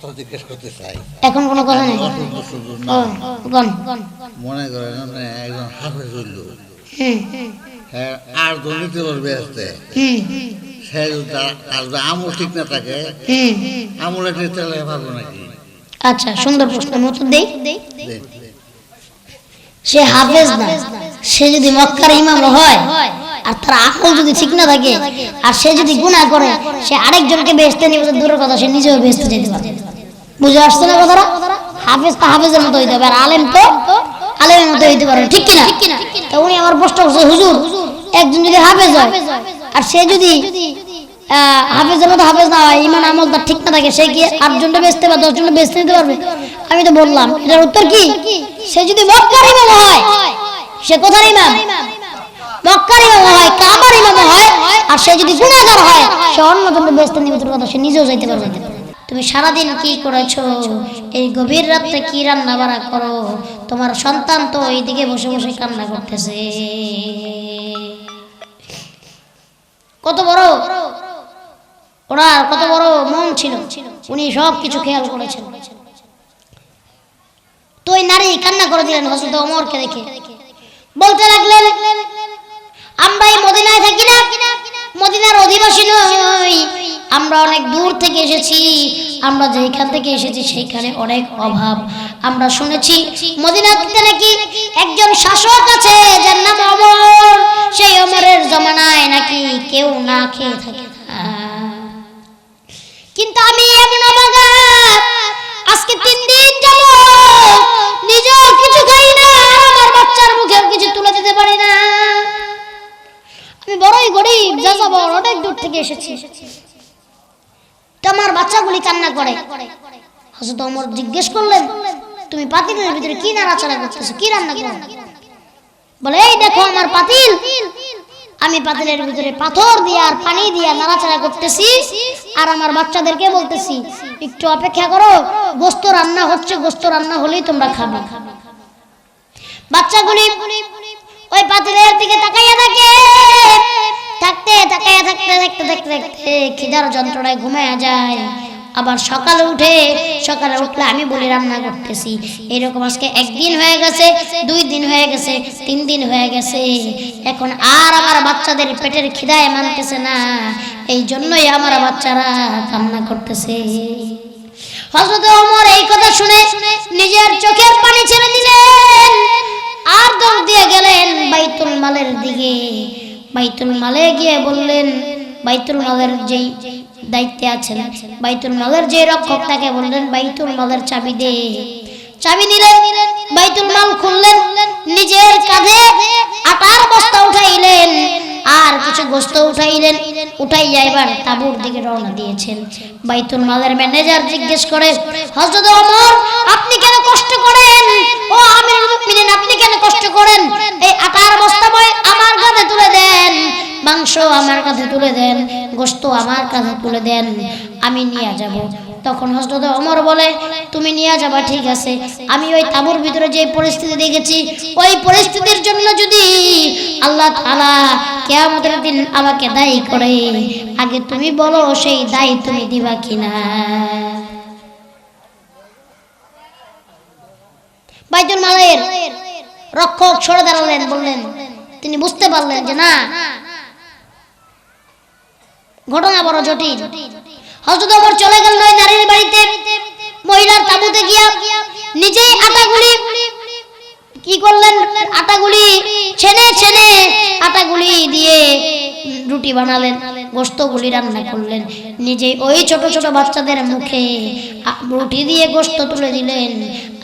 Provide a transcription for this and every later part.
কথা জিজ্ঞেস করতে চাই। এখন কোনো কথা নেই? অসুস্থ শুধু ও না গন। মনে করেন মানে একজন হাফেজ হইল। হ্যাঁ আর দুর্নীতি করবে আসতে সে যদি তার- তার যদি আমল ঠিক না থাকে আমল একটু তেলে পারব নাকি? আচ্ছা সুন্দর প্রশ্ন দেই? সে হাফেজ না। সে যদি মক্কার ইমাম হয় আর তার আকল যদি ঠিক না থাকে আর সে যদি গুনাহ করে সে আরেকজনকে বেহেস্তে নিয়ে দূরের কথা সে নিজেও বেহেস্তে যেতে পারে বুঝে আসছে না কথাটা? হাফেজ তো হাফেজের মতো হইতে হবে আলেম তো আলেমের মতো হইতে পারে ঠিক কিনা? তো উনি আমার প্রশ্ন করছে, হুজুর, একজন যদি হাফেজ হয়, আর সে যদি হাফেজের মতো হাফেজ না হয়, ইমান আমল তার ঠিক না থাকে, সে কি আটজনটা বেচতে বা দশজনটা বেচতে নিতে পারবে? আমি তো বললাম, এটার উত্তর কি? সে যদি মক্কার ইমাম হয়, সে কোথার ইমাম? মক্কার ইমাম হয়, কাবার ইমাম হয়, আর সে যদি গুণাগার হয়, সে অন্য অন্যজনটা বেচতে নিবে কথা, সে নিজেও যাইতে পারবে। তুমি সারাদিন কি করেছ? এই গভীর রাত্রে কি রান্না বাড়া করো? তোমার সন্তান তো এইদিকে বসে বসে কান্না করতেছে। কত বড়? ওনার কত বড় মন ছিল? উনি সব কিছু খেয়াল করেছেন। তো ওই নারী কান্না করে দিলেন হজরত ওমরকে দেখে। বলতে লাগলেন, আমরা এই মদিনায় থাকি না। মদিনার অধিবাসী নই। আমরা অনেক দূর থেকে এসেছি, আমরা যেখান থেকে এসেছি সেইখানে অনেক অভাব। আমরা শুনেছি মদিনাতে নাকি একজন শাসক আছে, যার নাম অমর। সেই অমরের জমানায় নাকি কেউ না খেয়ে থাকে। কিন্তু আমি এমন অবাগা। আজকে তিন দিন যাব থেকে এসেছি। তো আমার বাচ্চাগুলি কান্না করে। হজরত ওমর জিজ্ঞেস করলেন, তুমি পাতিলের ভিতরে কি নাড়াচাড়া করতেছো? কি রান্না করো? বলে, এই দেখো আমার পাতিল। আমি পাতিলের ভিতরে পাথর দিয়ে আর পানি দিয়ে নাড়াচাড়া করতেছি আর আমার বাচ্চাদেরকে বলতেছি, একটু অপেক্ষা করো, গোস্ত রান্না হচ্ছে, গোস্ত রান্না হলেই তোমরা খাবে। বাচ্চাগুলি ওই পাতিলের দিকে তাকাইয়া থাকে থাকতে তাকাইয়া থাকতে থাকতে থাকতে থাকতে খিদার যন্ত্রণায় ঘুমায়া যায়। আবার সকালে উঠে, সকালে উঠলে আমি বলি রান্না করতেছি। এরকম আজকে একদিন হয়ে গেছে, দুই দিন হয়ে গেছে, তিন দিন হয়ে গেছে। এখন আর আমার বাচ্চাদের পেটের খিদায় মানতেছে না। এই জন্যই আমার বাচ্চারা কান্না করতেছে। হযরত ওমর এই কথা শুনে নিজের চোখের পানি ছেড়ে দিলেন। আর দৌড় দিয়ে গেলেন বাইতুল মালের দিকে। বাইতুল মালে গিয়ে বললেন, বাইতুল মালের যেই দায়িত্বে আছেন, বাইতুল মালের যে রক্ষক, তাকে বললেন, বাইতুল মালের চাবি দে। চাবি নিলেন, বাইতুল মাল খুললেন, নিজের কাঁধে আটার বস্তা উঠাইলেন, আর কিছু গোস্ত উঠাইলেন, উঠাইয়া এবার তাবুর দিকে রওনা দিয়েছেন। বাইতুল মালের ম্যানেজার জিজ্ঞেস করে, হযরত ওমর, আপনি কেন কষ্ট করেন? ও আমিরুল মুমিনিন, আপনি কেন কষ্ট করেন? এই আটার বস্তাময় মাংস আমার কাছে তুলে দেন গোস্ত আমার কাছে তুলে দেন, আমি নিয়ে যাব। তখন হজরত অমর বলে, তুমি নিয়ে যাবা, ঠিক আছে। আমি ওই তাবুর ভিতরে যে পরিস্থিতি দেখেছি, ওই পরিস্থিতির জন্য যদি আল্লাহ তাআলা কেয়ামতের দিন আমাকে দায়ী করে, আগে তুমি বলো, সেই দায়ী তুমি দিবা কিনা? বাইতুল মালের রক্ষক সরে দাঁড়ালেন, বললেন, তিনি বুঝতে পারলেন যে না ঘটনা বড় জটিল। হযরত ওমর চলে গেলেন ওই নারীর বাড়িতে। মহিলার তাঁবুতে গিয়া নিজেই আটাগুলি কি করলেন? আটাগুলি ছেনে ছেনে আটাগুলি দিয়ে রুটি বানালেন গোস্তগুলি রান্না করলেন। নিজেই ওই ছোট ছোট বাচ্চাদের মুখে রুটি দিয়ে গোস্ত তুলে দিলেন।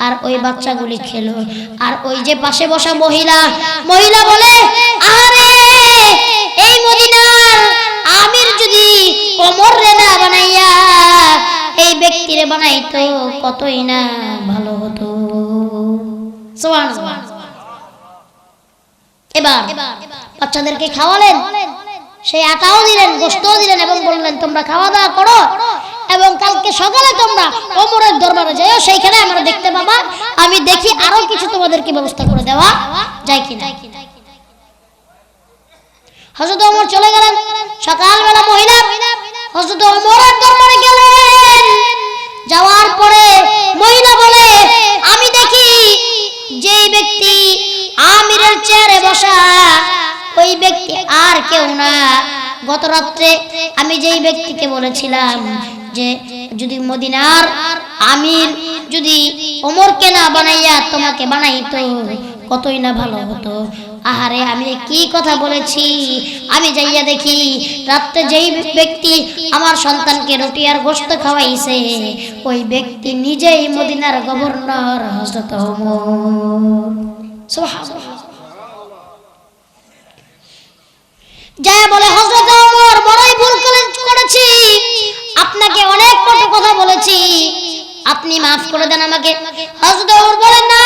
আর ওই বাচ্চাগুলি খেলো। আর ওই যে পাশে বসা মহিলা মহিলা বলে আরে এই মদিনার আমির যদি ওমর রে না বানাইয়া এই ব্যক্তিরে বানাইতো, কতই না ভালো হতো? এবার বাচ্চাদেরকে খাওয়ালেন, সেই আটাও দিলেন দিলেন এবং বললেন, তোমরা খাওয়া দাওয়া করো এবং কালকে সকালে তোমরা ওমরের দরবারে যাও সেইখানে আমরা দেখতে পাবা, আমি দেখি আরও কিছু তোমাদেরকে ব্যবস্থা করে দেওয়া যায় কিনা। হযরত ওমর চলে গেলেন। সকালবেলা মহিলা হযরত ওমরের দরবারে গেলেন। যাওয়ার পরে মহিলা বলে, আমি দেখি যেই ব্যক্তি আমিরের চেয়ারে বসা, ওই ব্যক্তি আর কেউ না। গত রাত্রে আমি যেই ব্যক্তিকে বলেছিলাম যে, যদি মদিনার আমির যদি ওমরকে না বানাইয়া তোমাকে বানাইতো, কতই না ভালো হতো? আহারে, আমি কি কথা বলেছি? আমি যাইয়া দেখি, রাত্রে যেই ব্যক্তি আমার সন্তানকে রুটি আর গোস্ত খাওয়াইছে, ওই ব্যক্তি নিজেই মদিনার গভর্নর হজরত যায় বলে হজরত ওমর, বড়ই ভুল করেছি। আপনাকে অনেক কত কথা বলেছি। আপনি মাফ করে দেন আমাকে। হজরত ওমর বলে, না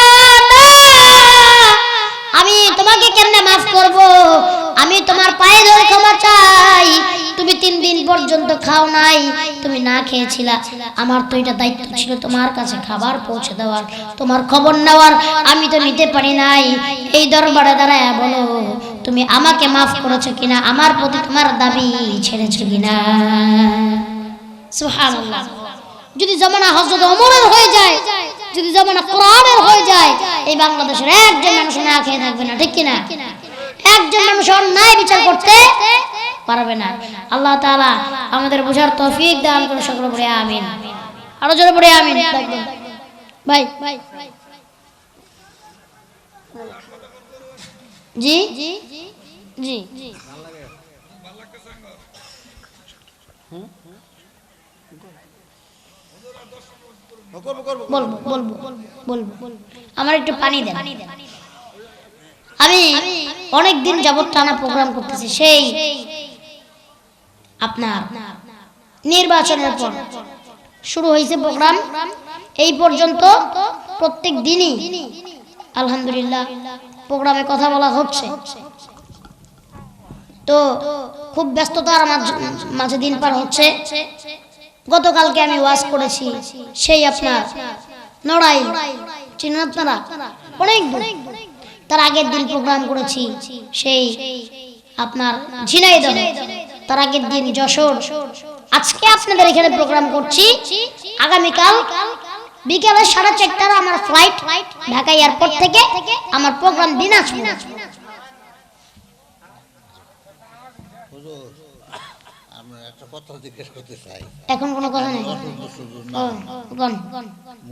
খেয়েছিলা। আমার তো এটা দায়িত্ব ছিল তোমার কাছে খাবার পৌঁছে দেওয়ার। তোমার খবর নেওয়ার। আমি তো নিতে পারি নাই। এই দরবারে দাঁড়ায় বলো, তুমি আমাকে মাফ করেছ কিনা? আমার প্রতি তোমার দাবি ছেড়েছো কিনা? যদি জমানা হজরত ওমরের হয়ে যায়, যদি জমানা কোরআনের হয়ে যায়, এই বাংলাদেশের একজন মানুষ না খেয়ে থাকবে না, ঠিক কিনা? একজন মানুষ অন্যায় বিচার করতে পারবে না। আল্লাহ তাআলা আমাদের বোঝার তৌফিক দান করে সকল পড়ে আমিন। আরও জোরে পড়ে আমিন। ভাই জি? জি জি বলব বলব বলব। আমার একটু পানি দেন। আমি অনেক দিন যাবত টানা প্রোগ্রাম করতেছি সেই আপনার নির্বাচনের পর। শুরু হয়েছে প্রোগ্রাম। এই পর্যন্ত প্রত্যেক দিনই আলহামদুলিল্লাহ প্রোগ্রামে কথা বলা হচ্ছে। তো খুব ব্যস্ততার মাঝ- দিন পার হচ্ছে। গতকালকে আমি ওয়াজ করেছি সেই আপনার নড়াই চিনেন আপনারা? অনেক তার আগের দিন প্রোগ্রাম করেছি সেই আপনার ঝিনাইদহ। তার আগের দিন যশোর। আজকে আপনাদের এখানে প্রোগ্রাম করছি। আগামীকাল বিকেলে সাড়ে চারটার আমার ফ্লাইট ঢাকা এয়ারপোর্ট থেকে আমার প্রোগ্রাম দিনাজপুর। হুজুর আমি একটা কথা জিজ্ঞেস করতে চাই। এখন কোনো কথা নেই।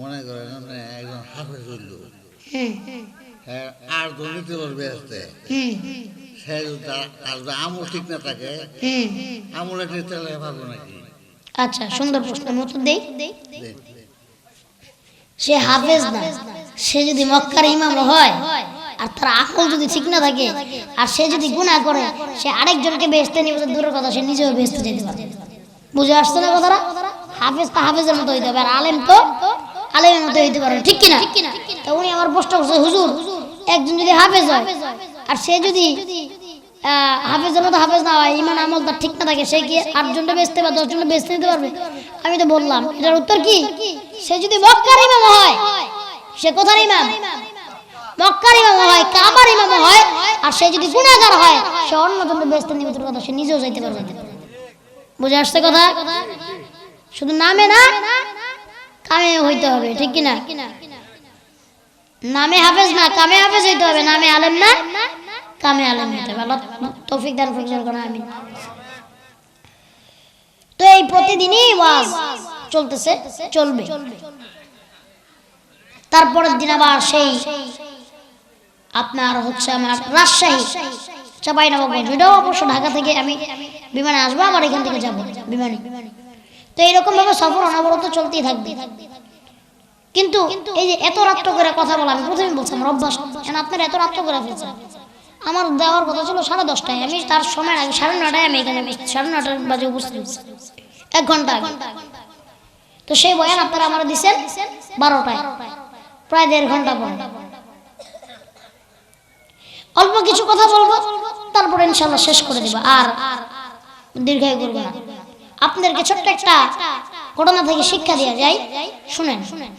মনে করেন একজন হাফেজ হইল। হ্যাঁ আর দুর্নীতি করবে আসতে। আমল ঠিক না থাকে। আমলে নিতে পারব নাকি? আচ্ছা সুন্দর প্রশ্ন উত্তর দেই? সে হাফেজ না। সে যদি মক্কার ইমাম হয় আর তার আকল যদি ঠিক না থাকে আর সে যদি গুনাহ করে সে আরেকজনকে বেহেস্তে নিয়ে দূরের কথা সে নিজেও বেহেস্তে যেতে পারে বুঝে আসছে না কথাটা? হাফেজ তো হাফেজের মতো হইতে হবে আর আলেম তো আলেমের মতো হইতে পারে ঠিক কিনা? তা উনি আমার প্রশ্ন করছে হুজুর একজন যদি হাফেজ হয় আর সে যদি হাফেজের মতো হাফেজ না, হয় ইমান আমল তার ঠিক না থাকে, সে কি আটজনটা বেচতে বা দশজনটা বেচতে নিতে পারবে? আমি তো বললাম, এটার উত্তর কি? সে যদি মক্কার ইমাম হয়, সে কোথার ইমাম? মক্কার ইমাম হয়, কাবার ইমাম হয়, আর সে যদি গুণাগার হয়, সে অন্যজনটা বেচতে নিবে, তোর কথা সে নিজেও যাইতে পারবে। বুঝে আসছে কথা? শুধু নামে না, কামে হইতে হবে, ঠিক কিনা? নামে হাফেজ না, কামে হাফেজ হইতে হবে, নামে আলেম না কামে আলেম হইতে হবে। তৌফিক দান ফিকজার করা আমিন। তো এই প্রতিদিনই ওয়াজ চলতেছে, চলবে। তারপরের দিন আবার সেই আপনার হচ্ছে আমার রাজশাহী চাপাই নবাবগঞ্জ ওইটাও অবশ্য ঢাকা থেকে আমি বিমানে আসব আমার এখান থেকে যাব বিমানে। তো এইরকম ভাবে সফর অনবরত চলতেই থাকবে। কিন্তু এই যে এত রাত্র করে কথা বলা, আমি প্রথমে বলছি আমার অভ্যাস কেন আপনার এত রাত্র করে ফেলছেন? আমার দেওয়ার কথা ছিল সাড়ে দশটায়। আমি তার সময় আগে সাড়ে নটায় আমি এখানে সাড়ে নটার বাজে উপস্থিত এক ঘণ্টা তো সেই বয়ান আপনারা আমার দিচ্ছেন বারোটায়। প্রায় দেড় ঘণ্টা পর। অল্প কিছু কথা বলব, তারপরে ইনশাল্লাহ শেষ করে দেবো। আর দীর্ঘায়ু করব আপনাদেরকে ছোট্ট একটা ঘটনা থেকে শিক্ষা দেওয়া যায়। শুনেন শুনেন।